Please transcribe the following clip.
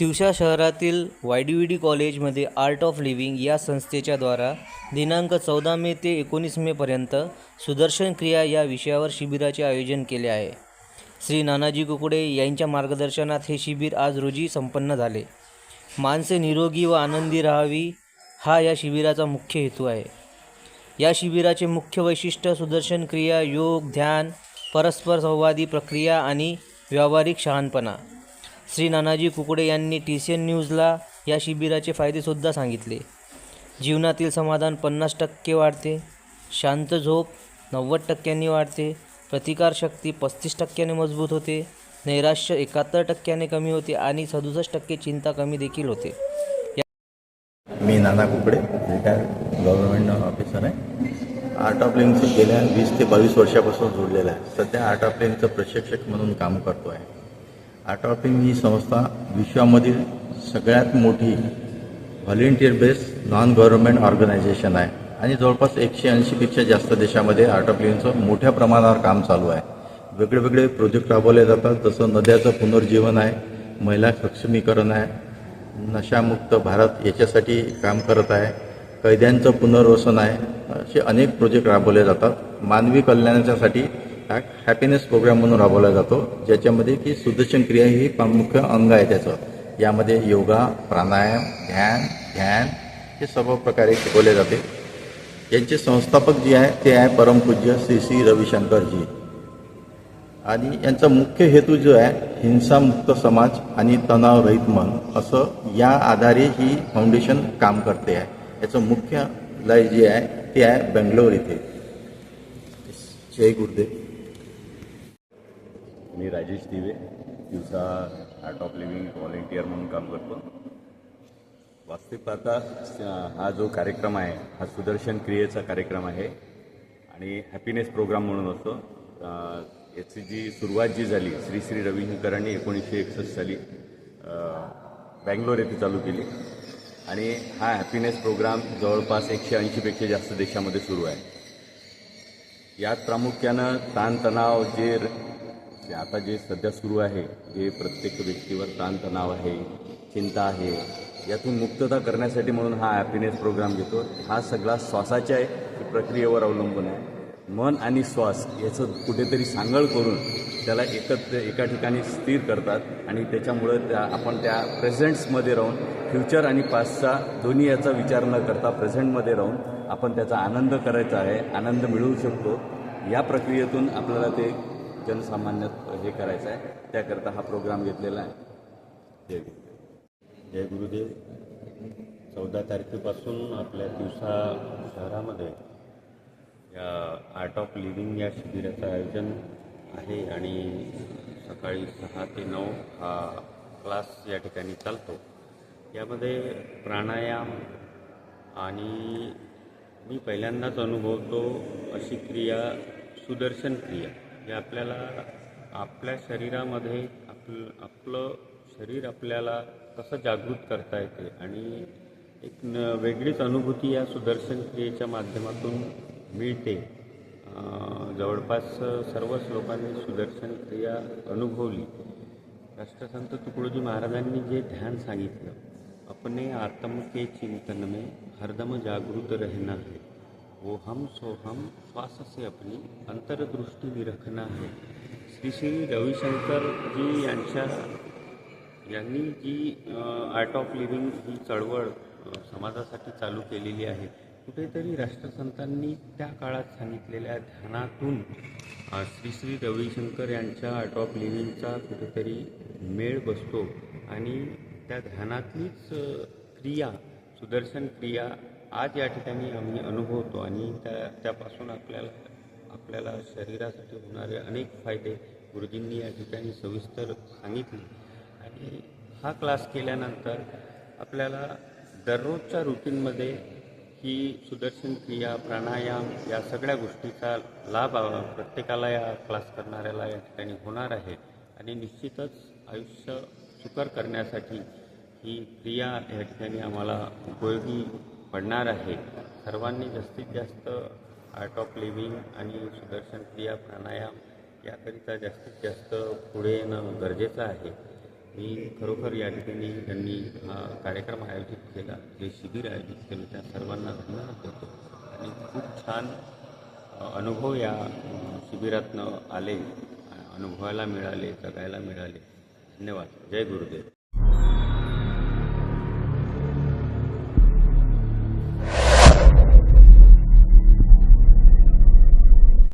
तिवशा शहरातील Y D V D कॉलेजमध्ये art of living या संस्थेच्या द्वारा दिनांक चौदा मे ते एकोणीस मेपर्यंत सुदर्शन क्रिया या विषयावर शिबिराचे आयोजन केले आहे. श्री नानाजी कुकडे यांच्या मार्गदर्शनात हे शिबिर आज रोजी संपन्न झाले. माणसे निरोगी व आनंदी राहावी हा या शिबिराचा मुख्य हेतू आहे. या शिबिराचे मुख्य वैशिष्ट्य सुदर्शन क्रिया योग ध्यान परस्पर संवादी प्रक्रिया आणि व्यावहारिक शहाणपणा. श्री नानाजी कुकडे यांनी टी सी एन न्यूजला या शिबिराचे फायदेसुद्धा सांगितले. जीवनातील समाधान पन्नास टक्के वाढते शांत झोप नव्वद टक्क्यांनी वाढते प्रतिकारशक्ती पस्तीस टक्क्याने मजबूत होते नैराश्य एकाहत्तर टक्क्याने कमी होते आणि सदुसष्ट टक्के चिंता कमी देखील होते. मी Nana Kukde retired government officer आहे. आर्ट ऑफ लिंकचं गेल्या वीस ते बावीस वर्षापासून जोडलेलं आहे. सध्या आर्ट ऑफ लिंकचं प्रशिक्षक म्हणून काम करतो आहे आर्ट ही संस्था विश्वामधील सगळ्यात मोठी volunteer based non government organisation आहे. आणि जवळपास एकशे ऐंशीपेक्षा जास्त देशामध्ये आर्ट ऑफ मोठ्या प्रमाणावर काम चालू आहे. वेगळे वेगळे प्रोजेक्ट राबवले जातात. जसं नद्याचं पुनर्जीवन आहे महिला सक्षमीकरण आहे नशामुक्त भारत याच्यासाठी काम करत आहे कैद्यांचं पुनर्वसन आहे असे अनेक प्रोजेक्ट राबवले जातात. मानवी कल्याणाच्यासाठी हॅपीनेस प्रोग्राम म्हणून राबवला जातो. ज्याच्यामध्ये की सुदर्शन क्रिया ही प्रामुख्य अंग आहे त्याचं. यामध्ये योगा प्राणायाम ध्यान ध्यान हे सर्व प्रकारे शिकवले जाते. यांचे संस्थापक जे आहे ते आहे परमपूज्य श्री श्री रविशंकरजी. आणि यांचा मुख्य हेतू जो आहे हिंसामुक्त समाज आणि तणावरहित मन असं या आधारे ही फाउंडेशन काम करते आहे. याचं मुख्यालय जे आहे ते आहे बेंगलोर इथे. जय गुरुदेव. मी राजेश दिवे दिवसा आर्ट ऑफ लिव्हिंग व्हॉलेंटियर म्हणून काम करतो. वास्तविक पाहता हा जो कार्यक्रम आहे हा सुदर्शन क्रियेचा कार्यक्रम आहे आणि हॅपीनेस प्रोग्राम म्हणून असतो. याची जी सुरुवात जी झाली श्री श्री रविशंकरांनी एकोणीसशे एकसष्ट साली बँगलोर येथे चालू केली. आणि हा हॅपीनेस प्रोग्राम जवळपास एकशे ऐंशीपेक्षा जास्त देशामध्ये सुरू आहे. यात प्रामुख्यानं ताणतणाव जे की आता जे सध्या सुरू आहे जे प्रत्येक व्यक्तीवर ताणतणाव आहे चिंता आहे यातून मुक्तता करण्यासाठी म्हणून हा हॅपीनेस प्रोग्राम घेतो. हा सगळा श्वासाच्या प्रक्रियेवर अवलंबून आहे. मन आणि श्वास याचं कुठेतरी सांगळ करून त्याला एकत्र एका ठिकाणी स्थिर करतात आणि त्याच्यामुळं त्या आपण त्या प्रेझेंट्समध्ये राहून फ्युचर आणि पास्टचा दोन्ही याचा विचार न करता प्रेझेंटमध्ये राहून आपण त्याचा आनंद करायचा आहे आनंद मिळवू शकतो. या प्रक्रियेतून आपल्याला ते जनसामान्य हे करायचं आहे. त्याकरता हा प्रोग्राम घेतलेला आहे. जय गुरुदेव जय गुरुदेव. चौदा तारखेपासून आपल्या दिवसा शहरामध्ये या आर्ट ऑफ लिव्हिंग या शिबिराचं आयोजन आहे आणि सकाळी सहा ते नऊ हा क्लास या ठिकाणी चालतो. यामध्ये प्राणायाम आणि मी पहिल्यांदाच अनुभवतो अशी क्रिया सुदर्शन क्रिया. जे आपल्याला आपल्या शरीरामध्ये आपलं आपलं शरीर आपल्याला कसं जागृत करता येते आणि एक न वेगळीच अनुभूती या सुदर्शन क्रियेच्या माध्यमातून मिळते. जवळपास सर्वच लोकांनी सुदर्शन क्रिया अनुभवली. राष्ट्रसंत तुकडोजी महाराजांनी जे ध्यान सांगितलं अपने आत्म के चिंतन में हरदम जागृत रहना है. वो हम सो हम श्वास से अपनी अंतर्दृष्टी निरखना है। श्री श्री रविशंकर जी यांच्या यांनी जी आर्ट ऑफ लिव्हिंग ही चळवळ समाजासाठी चालू केलेली आहे. कुठेतरी राष्ट्रसंतांनी त्या काळात सांगितलेल्या ध्यानातून श्री श्री रविशंकर यांच्या आर्ट ऑफ लिव्हिंगचा कुठेतरी मेळ बसतो आणि त्या ध्यानातलीच क्रिया सुदर्शन क्रिया आज या ठिकाणी आम्ही अनुभवतो आणि त्या त्यापासून आपल्याला आपल्याला शरीरासाठी होणारे अनेक फायदे गुरुजींनी या ठिकाणी सविस्तर सांगितले. आणि हा क्लास केल्यानंतर आपल्याला दररोजच्या रुटीनमध्ये ही सुदर्शन क्रिया प्राणायाम या सगळ्या गोष्टीचा लाभ प्रत्येकाला या क्लास करणाऱ्याला या ठिकाणी होणार आहे. आणि निश्चितच आयुष्य सुकर करण्यासाठी ही क्रिया या ठिकाणी आम्हाला उपयोगी पडणार आहे. सर्वांनी जास्तीत जास्त आर्ट ऑफ लिव्हिंग आणि सुदर्शन क्रिया प्राणायाम याकरिता जास्तीत जास्त पुढे येणं गरजेचं आहे. मी खरोखर या ठिकाणी त्यांनी हा कार्यक्रम आयोजित केला जे शिबिर आयोजित केलं त्या सर्वांना धन्यवाद देतो आणि खूप छान अनुभव या शिबिरातनं आले अनुभवायला मिळाले जगायला मिळाले. धन्यवाद. जय गुरुदेव.